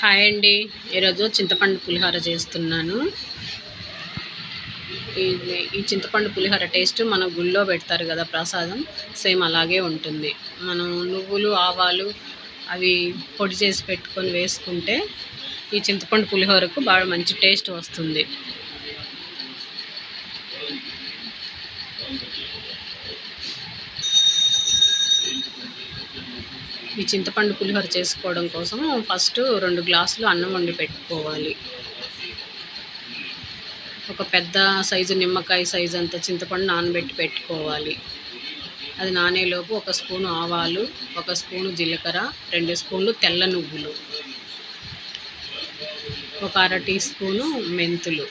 Hi అండి. ఈరోజు చింతపండు పులిహోర చేస్తున్నాను. ఈ ఈ చింతపండు పులిహోర టేస్ట్ మన గుళ్ళో పెడతారు కదా ప్రసాదం సేమ్ అలాగే ఉంటుంది. మనం నువ్వులు ఆవాలు అవి పొడి చేసి పెట్టుకొని వేసుకుంటే ఈ చింతపండు పులిహోరకు బాగా మంచి టేస్ట్ వస్తుంది. ఈ చింతపండు పులిహోర చేసుకోవడం కోసం ఫస్ట్ రెండు గ్లాసులు అన్నం వండి పెట్టుకోవాలి. ఒక పెద్ద సైజు నిమ్మకాయ సైజు అంత చింతపండు నానబెట్టి పెట్టుకోవాలి. అది నానేలోపు ఒక స్పూను ఆవాలు ఒక స్పూను జీలకర్ర రెండు స్పూన్లు తెల్ల నువ్వులు ఒక అర టీ స్పూను మెంతులు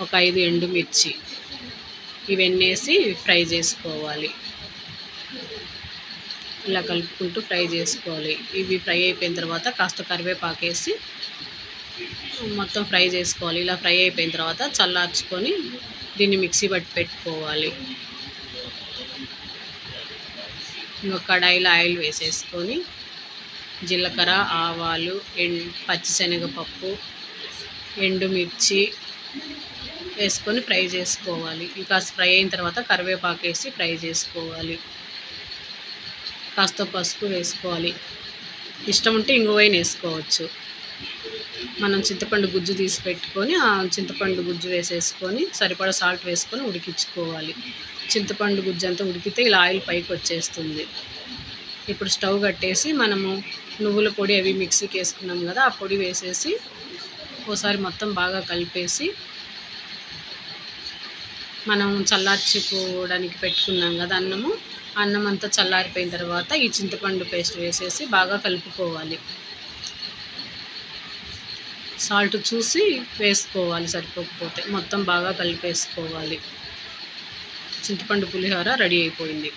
ఒక ఐదు ఎండుమిర్చి ఇవన్నీ వేసి ఫ్రై చేసుకోవాలి. ఇలా కలుపుకుంటూ ఫ్రై చేసుకోవాలి. ఇవి ఫ్రై అయిపోయిన తర్వాత కాస్త కరివేపాకు వేసి మొత్తం ఫ్రై చేసుకోవాలి. ఇలా ఫ్రై అయిపోయిన తర్వాత చల్లార్చుకొని దీన్ని మిక్సీ పట్టి పెట్టుకోవాలి. ఇంకొక కడాయిలో ఆయిల్ వేసేసుకొని జీలకర్ర ఆవాలు ఎండు పచ్చిశనగపప్పు ఎండుమిర్చి వేసుకొని ఫ్రై చేసుకోవాలి. ఇంకా ఫ్రై అయిన తర్వాత కరివేపాకు వేసి ఫ్రై చేసుకోవాలి. కాస్త పసుపు వేసుకోవాలి. ఇష్టం ఉంటే ఇంగువైన వేసుకోవచ్చు. మనం చింతపండు గుజ్జు తీసి పెట్టుకొని ఆ చింతపండు గుజ్జు వేసేసుకొని సరిపడా సాల్ట్ వేసుకొని ఉడికించుకోవాలి. చింతపండు గుజ్జు అంతా ఉడికితే ఇలా ఆయిల్ పైకి వచ్చేస్తుంది. ఇప్పుడు స్టవ్ కట్టేసి మనము నువ్వుల పొడి అవి మిక్సీకి వేసుకున్నాం కదా ఆ పొడి వేసేసి ఓసారి మొత్తం బాగా కలిపేసి మనం చల్లార్చుకోవడానికి పెట్టుకున్నాం కదా అన్నము. అన్నం అంతా చల్లారిపోయిన తర్వాత ఈ చింతపండు పేస్ట్ వేసేసి బాగా కలుపుకోవాలి. సాల్ట్ చూసి వేసుకోవాలి సరిపోకపోతే. మొత్తం బాగా కలిపేసుకోవాలి. చింతపండు పులిహోర రెడీ అయిపోయింది.